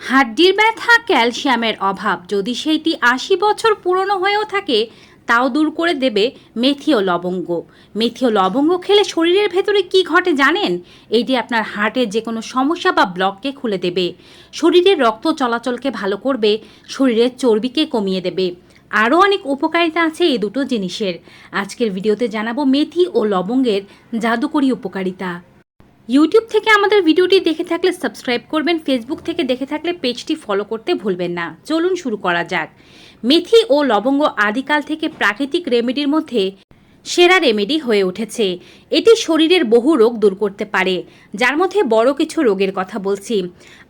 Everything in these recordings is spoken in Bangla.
হাড্ডির ব্যথা, ক্যালসিয়ামের অভাব। যদি সেইটি আশি বছর পুরনো হয়েও থাকে, তাও দূর করে দেবে মেথি ও লবঙ্গ। মেথি ও লবঙ্গ খেলে শরীরের ভেতরে কি ঘটে জানেন? এইটি আপনার হার্টের যে কোনো সমস্যা বা ব্লককে খুলে দেবে। শরীরের রক্ত চলাচলকে ভালো করবে, শরীরের চর্বিকে কমিয়ে দেবে। আরও অনেক উপকারিতা আছে এই দুটো জিনিসের। আজকের ভিডিওতে জানাব মেথি ও লবঙ্গের জাদুকরী উপকারিতা। ইউটিউব থেকে আমাদের ভিডিওটি দেখে থাকলে সাবস্ক্রাইব করবেন ফেসবুক থেকে দেখে থাকলে পেজটি ফলো করতে ভুলবেন না। চলুন শুরু করা যাক। মেথি ও লবঙ্গ আদিকাল থেকে প্রাকৃতিক রেমেডির মধ্যে সেরা রেমেডি হয়ে উঠেছে। এটি শরীরের বহু রোগ দূর করতে পারে, যার মধ্যে বড় কিছু রোগের কথা বলছি।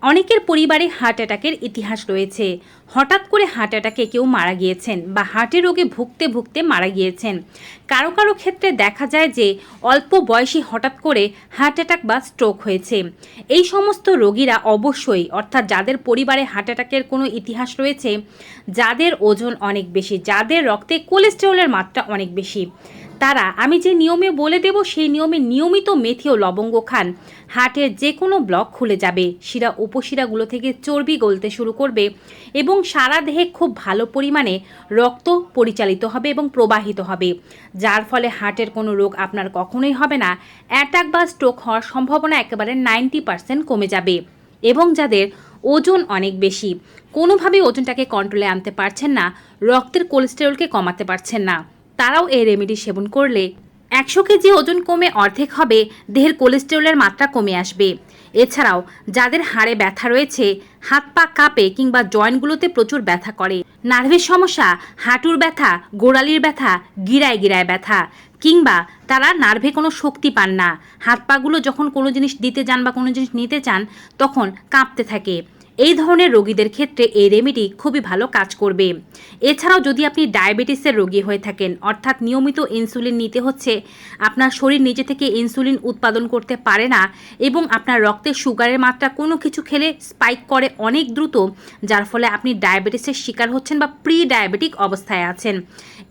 অনেকের পরিবারে হার্ট অ্যাটাকের ইতিহাস রয়েছে। হঠাৎ করে হার্ট অ্যাটাকে কেউ মারা গিয়েছেন বা হার্টের রোগে ভুগতে ভুগতে মারা গিয়েছেন। কারও কারও ক্ষেত্রে দেখা যায় যে অল্প বয়সী হঠাৎ করে হার্ট অ্যাটাক বা স্ট্রোক হয়েছে। এই সমস্ত রোগীরা অবশ্যই, অর্থাৎ যাদের পরিবারে হার্ট অ্যাটাকের কোনো ইতিহাস রয়েছে, যাদের ওজন অনেক বেশি, যাদের রক্তে কোলেস্টেরলের মাত্রা অনেক বেশি তারা, আমি যে নিয়মে বলে দেব সেই নিয়মে নিয়মিত মেথি ও লবঙ্গ খান। হার্টের যে কোনো ব্লক খুলে যাবে। শিরা উপশিরাগুলো থেকে চর্বি গলতে শুরু করবে এবং সারা দেহে খুব ভালো পরিমাণে রক্ত পরিচালিত হবে এবং প্রবাহিত হবে। যার ফলে হার্টের কোনো রোগ আপনার কখনোই হবে না। অ্যাটাক বা স্ট্রোক হওয়ার সম্ভাবনা একেবারে নাইনটি পার্সেন্ট কমে যাবে এবং যাদের ওজন অনেক বেশি। কোনোভাবেই ওজনটাকে কন্ট্রোলে আনতে পারছেন না। রক্তের কোলেস্টেরলকে কমাতে পারছেন না। তারাও এই রেমেডি সেবন করলে। একশো কেজি ওজন কমে অর্ধেক হবে, দেহের কোলেস্টেরলের মাত্রা কমে আসবে। এছাড়াও, যাদের হাড়ে ব্যথা রয়েছে, হাত পা কাঁপে কিংবা জয়েন্টগুলোতে প্রচুর ব্যথা করে। নার্ভের সমস্যা, হাঁটুর ব্যথা, গোড়ালির ব্যথা, গিরায় গিরায় ব্যথা। কিংবা তারা নার্ভে কোনো শক্তি পান না। হাত পাগুলো যখন কোনো জিনিস দিতে যান বা কোনো জিনিস নিতে চান, তখন কাঁপতে থাকে। এই ধরনের রোগীদের ক্ষেত্রে এই রেমেডি খুবই ভালো কাজ করবে। এছাড়াও যদি আপনি ডায়াবেটিসের রোগী হয়ে থাকেন, অর্থাৎ নিয়মিত ইনসুলিন নিতে হচ্ছে, আপনার শরীর নিজে থেকে ইনসুলিন উৎপাদন করতে পারে না এবং আপনার রক্তে সুগারের মাত্রা কোনো কিছু খেলে স্পাইক করে অনেক দ্রুত, যার ফলে আপনি ডায়াবেটিসের শিকার হচ্ছেন বা প্রি ডায়াবেটিক অবস্থায় আছেন।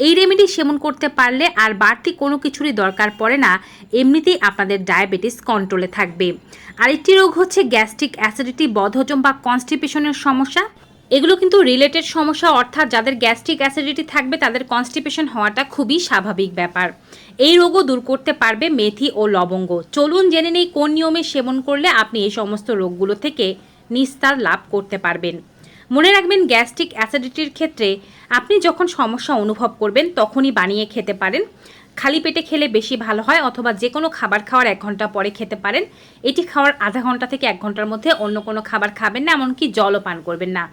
এই রেমেডি সেবন করতে পারলে আর বাড়তি কোনো কিছুরই দরকার পড়ে না, এমনিতেই আপনাদের ডায়াবেটিস কন্ট্রোলে থাকবে। আরেকটি রোগ হচ্ছে গ্যাস্ট্রিক অ্যাসিডিটি বদহজম বা কনস্টিপেশনের সমস্যা? এগুলো কিন্তু রিলেটেড সমস্যা, অর্থাৎ যাদের গ্যাস্ট্রিক অ্যাসিডিটি থাকবে, তাদের কনস্টিপেশন হওয়াটা খুবই স্বাভাবিক ব্যাপার। এই রোগও দূর করতে পারবে মেথি ও লবঙ্গ। চলুন জেনে নেই কোন নিয়মে সেবন করলে আপনি এই সমস্ত রোগগুলো থেকে নিস্তার লাভ করতে পারবেন। মনে রাখবেন গ্যাস্ট্রিক অ্যাসিডিটির ক্ষেত্রে আপনি যখন সমস্যা অনুভব করবেন, তখনই বানিয়ে খেতে পারেন। খালি পেটে খেলে বেশি ভালো হয় অথবা যে কোনো খাবার খাওয়ার এক ঘণ্টা পরে খেতে পারেন। এটি খাওয়ার আধা ঘণ্টা থেকে এক ঘণ্টার মধ্যে অন্য কোনো খাবার খাবেন না, এমনকি জলও পান করবেন না।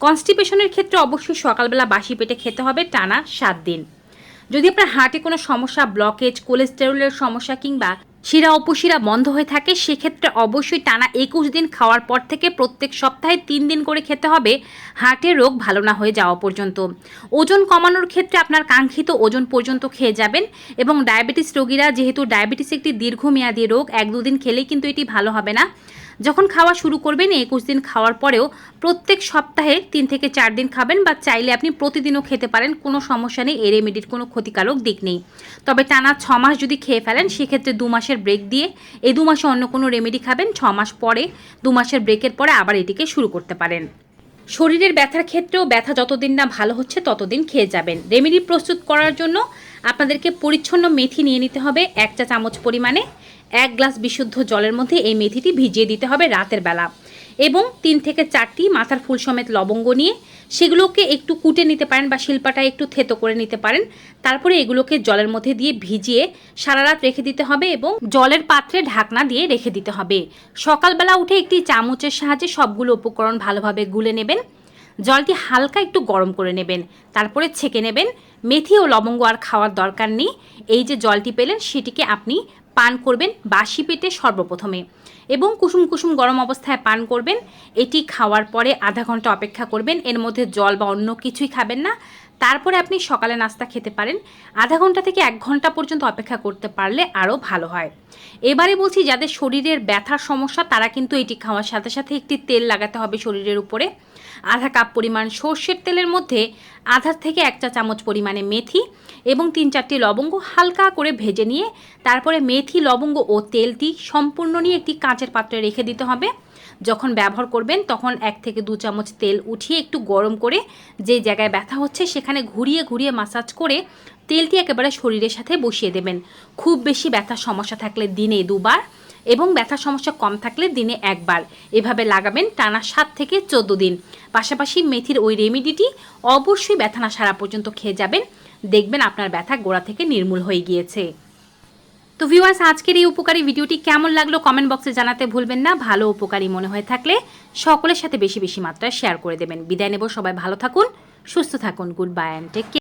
কনস্টিপেশনের ক্ষেত্রে অবশ্যই সকালবেলা বাসি পেটে খেতে হবে টানা সাত দিন। যদি আপনার হার্টে কোনো সমস্যা, ব্লকেজ, কোলেস্টেরলের সমস্যা কিংবা শিরা উপশিরা বন্ধ হয়ে থাকে, সেক্ষেত্রে অবশ্যই টানা একুশ দিন খাওয়ার পর থেকে প্রত্যেক সপ্তাহে তিন দিন করে খেতে হবে। হার্টের রোগ ভালো না হয়ে যাওয়া পর্যন্ত। ওজন কমানোর ক্ষেত্রে আপনার কাঙ্ক্ষিত ওজন পর্যন্ত খেয়ে যাবেন এবং ডায়াবেটিস রোগীরা, যেহেতু ডায়াবেটিস একটি দীর্ঘমেয়াদী রোগ, এক দুদিন খেলেই কিন্তু এটি ভালো হবে না। যখন খাওয়া শুরু করবেন, একুশ দিন খাওয়ার পরেও প্রত্যেক সপ্তাহে তিন থেকে চার দিন খাবেন বা চাইলে আপনি প্রতিদিনও খেতে পারেন, কোনো সমস্যা নেই, এই রেমেডির কোনো ক্ষতিকারক দিক নেই। তবে টানা ছ মাস যদি খেয়ে ফেলেন, সেক্ষেত্রে দু মাসের ব্রেক দিয়ে এই দু মাসে অন্য কোনো রেমেডি খাবেন, ছ মাস পরে, দু মাসের ব্রেকের পরে আবার এটিকে শুরু করতে পারেন। শরীরের ব্যথার ক্ষেত্রেও ব্যথা যতদিন না ভালো হচ্ছে, ততদিন খেয়ে যাবেন। রেমেডি প্রস্তুত করার জন্য আপনাদেরকে পরিচ্ছন্ন মেথি নিয়ে নিতে হবে। এক চা চামচ পরিমাণে। এক গ্লাস বিশুদ্ধ জলের মধ্যে এই মেথিটি ভিজিয়ে দিতে হবে রাতের বেলা। এবং তিন থেকে চারটি মাথার ফুল সমেত লবঙ্গ নিয়ে সেগুলোকে একটু কুটে নিতে পারেন বা শিল্পাটা একটু থেতো করে নিতে পারেন। তারপরে এগুলোকে জলের মধ্যে দিয়ে ভিজিয়ে সারা রাত রেখে দিতে হবে এবং জলের পাত্রে ঢাকনা দিয়ে রেখে দিতে হবে। সকালবেলা উঠে একটি চামচের সাহায্যে সবগুলো উপকরণ ভালোভাবে গুলে নেবেন। জলটি হালকা একটু গরম করে নেবেন। তারপরে ছেঁকে নেবেন। মেথি ও লবঙ্গ আর খাওয়ার দরকার নেই। এই যে জলটি পেলেন, সেটিকে আপনি পান করবেন বাসি পেটে সর্বপ্রথমে। এবং কুসুম কুসুম গরম অবস্থায় পান করবেন। এটি খাওয়ার পরে আধা ঘণ্টা অপেক্ষা করবেন। এর মধ্যে জল বা অন্য কিছুই খাবেন না। তারপরে আপনি সকালে নাস্তা খেতে পারেন। আধা ঘণ্টা থেকে এক ঘণ্টা পর্যন্ত অপেক্ষা করতে পারলে আরও ভালো হয়। এবারে বলছি, যাদের শরীরের ব্যথার সমস্যা, তারা কিন্তু এটি খাওয়ার সাথে সাথে একটি তেল লাগাতে হবে শরীরের উপরে। আধা কাপ পরিমাণ সর্ষের তেলের মধ্যে আধা থেকে এক চা চামচ পরিমাণে মেথি এবং তিন চারটি লবঙ্গ হালকা করে ভেজে নিয়ে তারপরে মেথি, লবঙ্গ ও তেলটি সম্পূর্ণ নিয়ে একটি কাঁচের পাত্রে রেখে দিতে হবে। যখন ব্যবহার করবেন তখন এক থেকে দু চামচ তেল উঠিয়ে একটু গরম করে যে জায়গায় ব্যথা হচ্ছে সেখানে ঘুরিয়ে ঘুরিয়ে মাসাজ করে তেলটি একেবারে শরীরের সাথে বসিয়ে দেবেন। খুব বেশি ব্যথার সমস্যা থাকলে দিনে দুবার এবং ব্যথার সমস্যা কম থাকলে দিনে একবার। এভাবে লাগাবেন টানা সাত থেকে চোদ্দ দিন। পাশাপাশি মেথির ওই রেমিডিটি অবশ্যই ব্যথা না সারা পর্যন্ত খেয়ে যাবেন। দেখবেন আপনার ব্যথা গোড়া থেকে নির্মূল হয়ে গিয়েছে। তো ভিউয়ার্স আজকের এই উপকারী ভিডিওটি কেমন লাগল কমেন্ট বক্সে জানাতে ভুলবেন না। ভালো উপকারী মনে হয়ে থাকলে সকলের সাথে বেশি বেশি মাত্রায় শেয়ার করে দেবেন। বিদায় নেব, সবাই ভালো থাকুন, সুস্থ থাকুন গুড বাই অ্যান্ড টেক